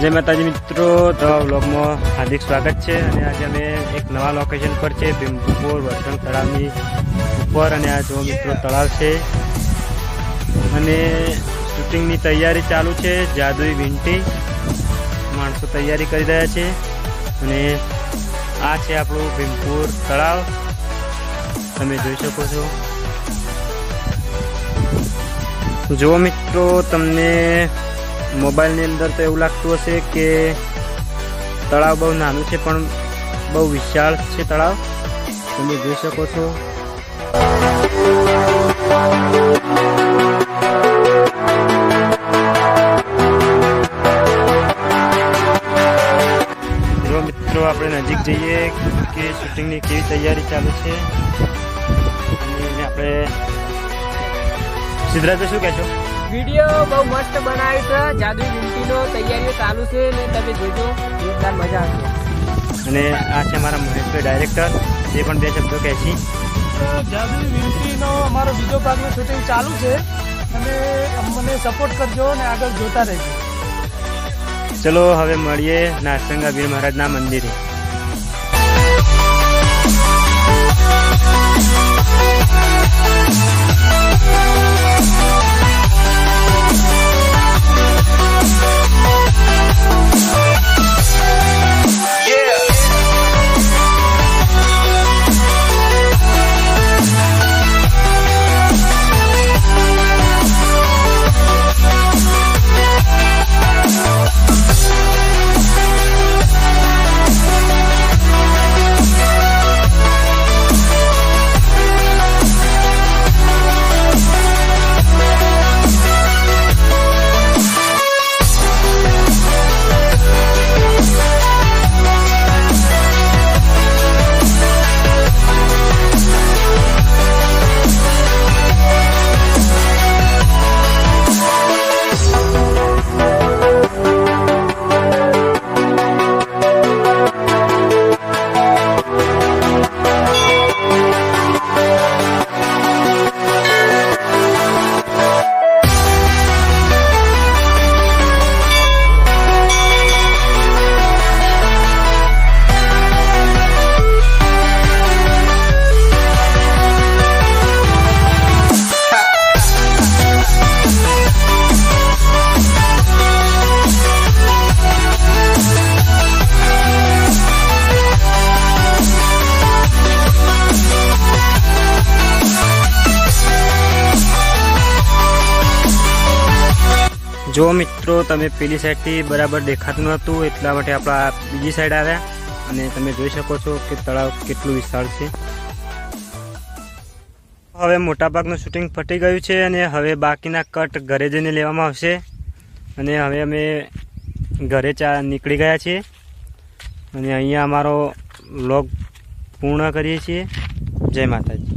જય માતાજી મિત્રો. તો બ્લોગમાં હાર્દિક સ્વાગત છે. અને આજે અમે એક નવા લોકેશન પર છે, ભીમપુર વરસંગ તળાવની ઉપર. અને આ જો મિત્રો, તળાવ છે. અને શૂટિંગની તૈયારી ચાલુ છે. જાદુઈ વિંટી માણસો તૈયારી કરી રહ્યા છે. અને આ છે આપણું ભીમપુર તળાવ. તમે જોઈ શકો છો. જુઓ મિત્રો, તમને મોબાઈલની અંદર તો એવું લાગતું હશે કે તળાવ બહુ નાનું છે, પણ બહુ વિશાળ છે તળાવ. તમે જોઈ શકો છો. મિત્રો આપણે નજીક જઈએ કે શૂટિંગની કેવી તૈયારી ચાલુ છે. આપણે સિદ્ધરાજ શું કહેશો વીડિયો બહુ મસ્ત બનાવ્યો છે. જાદુ વિંટીનો તૈયારીઓ ચાલુ છે ને તમે જોજો. જોરદાર મજા આવશે. અને આ છે અમારા મહેશભાઈ ડાયરેક્ટર એ પણ બે શબ્દો કહે છે. જાદુ વિનંતીનો અમારો બીજો ભાગનું શૂટિંગ ચાલુ છે. અને મને સપોર્ટ કરજો અને આગળ જોતા રહેજો. ચલો હવે મળીએ નારસંગા વીર મહારાજના મંદિરે. જો મિત્રો તમે પેલી સાઈડથી બરાબર દેખાતું નહોતું એટલા માટે આપણા બીજી સાઈડ આવ્યા. અને તમે જોઈ શકો છો કે તળાવ કેટલું વિશાળ છે. હવે મોટાભાગનું શૂટિંગ ફટી ગયું છે અને હવે બાકીના કટ ઘરે જઈને લેવામાં આવશે. અને હવે અમે ઘરે ચા નીકળી ગયા છીએ. અને અહીંયા અમારો વ્લોગ પૂર્ણ કરીએ છીએ. જય માતાજી.